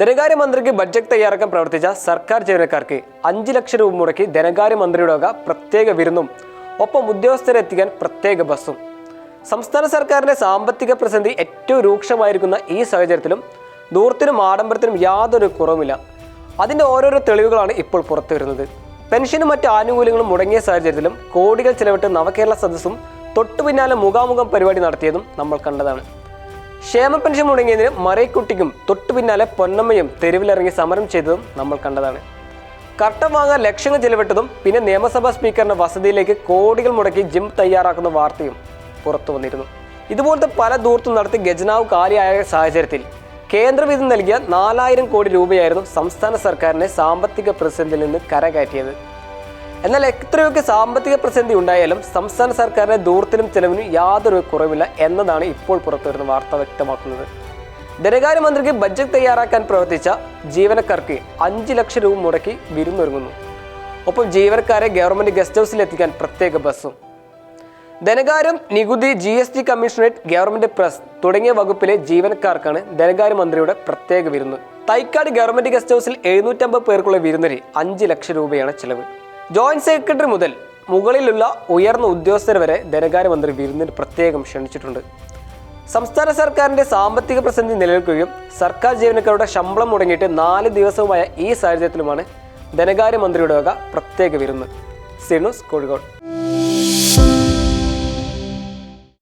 ധനകാര്യമന്ത്രിക്ക് budget തയ്യാറാക്കാൻ പ്രവർത്തിച്ച സർക്കാർ ജീവനക്കാർക്ക് അഞ്ച് ലക്ഷം രൂപ മുടക്കി ധനകാര്യമന്ത്രിയുടെ വക പ്രത്യേക വിരുന്നും ഒപ്പം ഉദ്യോഗസ്ഥരെ എത്തിക്കാൻ പ്രത്യേക ബസ്സും. സംസ്ഥാന സർക്കാരിന്റെ സാമ്പത്തിക പ്രതിസന്ധി ഏറ്റവും രൂക്ഷമായിരിക്കുന്ന ഈ സാഹചര്യത്തിലും ദൂരത്തിനും ആഡംബരത്തിനും യാതൊരു കുറവുമില്ല. അതിന്റെ ഓരോരോ തെളിവുകളാണ് ഇപ്പോൾ പുറത്തു വരുന്നത്. പെൻഷനും മറ്റ് ആനുകൂല്യങ്ങളും മുടങ്ങിയ സാഹചര്യത്തിലും കോടികൾ ചെലവിട്ട് നവകേരള സദസ്സും തൊട്ടുപിന്നാലെ മുഖാമുഖം പരിപാടി നടത്തിയതും നമ്മൾ കണ്ടതാണ്. ക്ഷേമ പെൻഷൻ മുടങ്ങിയതിന് മറൈക്കുട്ടിക്കും തൊട്ടു പിന്നാലെ പൊന്നമ്മയും തെരുവിലിറങ്ങി സമരം ചെയ്തതും നമ്മൾ കണ്ടതാണ്. കട്ടം വാങ്ങാൻ ലക്ഷങ്ങൾ ചെലവിട്ടതും പിന്നെ നിയമസഭാ സ്പീക്കറിന്റെ വസതിയിലേക്ക് കോടികൾ മുടക്കി ജിം തയ്യാറാക്കുന്ന വാർത്തയും പുറത്തു വന്നിരുന്നു. ഇതുപോലത്തെ പല ദൂർത്തും നടത്തി ഗജനാവ് കാലിയായ സാഹചര്യത്തിൽ കേന്ദ്രവിധം നൽകിയ നാലായിരം കോടി രൂപയായിരുന്നു സംസ്ഥാന സർക്കാരിനെ സാമ്പത്തിക പ്രതിസന്ധിയിൽ നിന്ന് കരകയറ്റിയത്. എന്നാൽ എത്രയൊക്കെ സാമ്പത്തിക പ്രതിസന്ധി ഉണ്ടായാലും സംസ്ഥാന സർക്കാരിന്റെ ദൂരത്തിനും ചെലവിനും യാതൊരു കുറവില്ല എന്നതാണ് ഇപ്പോൾ പുറത്തുവരുന്ന വാർത്ത വ്യക്തമാക്കുന്നത്. ധനകാര്യ മന്ത്രിക്ക് ബജറ്റ് തയ്യാറാക്കാൻ പ്രവർത്തിച്ച ജീവനക്കാർക്ക് അഞ്ച് ലക്ഷം രൂപ മുടക്കി വിരുന്നൊരുങ്ങുന്നു. ഒപ്പം ജീവനക്കാരെ ഗവൺമെന്റ് ഗസ്റ്റ് ഹൗസിൽ എത്തിക്കാൻ പ്രത്യേക ബസ്സും. ധനകാര്യം നികുതി G S T commissionerate government press തുടങ്ങിയ വകുപ്പിലെ ജീവനക്കാർക്കാണ് ധനകാര്യ മന്ത്രിയുടെ പ്രത്യേക വിരുന്ന്. തൈക്കാട് ഗവൺമെന്റ് ഗസ്റ്റ് ഹൗസിൽ എഴുന്നൂറ്റമ്പത് പേർക്കുള്ള വിരുന്നിന് അഞ്ച് ലക്ഷം രൂപയാണ് ചെലവ്. ജോയിന്റ് സെക്രട്ടറി മുതൽ മുകളിലുള്ള ഉയർന്ന ഉദ്യോഗസ്ഥർ വരെ ധനകാര്യമന്ത്രി വിരുന്നിന് പ്രത്യേകം ക്ഷണിച്ചിട്ടുണ്ട്. സംസ്ഥാന സർക്കാരിന്റെ സാമ്പത്തിക പ്രതിസന്ധി നിലനിൽക്കുകയും സർക്കാർ ജീവനക്കാരുടെ ശമ്പളം മുടങ്ങിയിട്ട് നാല് ദിവസവുമായ ഈ സാഹചര്യത്തിലുമാണ് ധനകാര്യമന്ത്രിയുടെ വക പ്രത്യേക വിരുന്ന്. സിനുസ് കോഴിക്കോട്.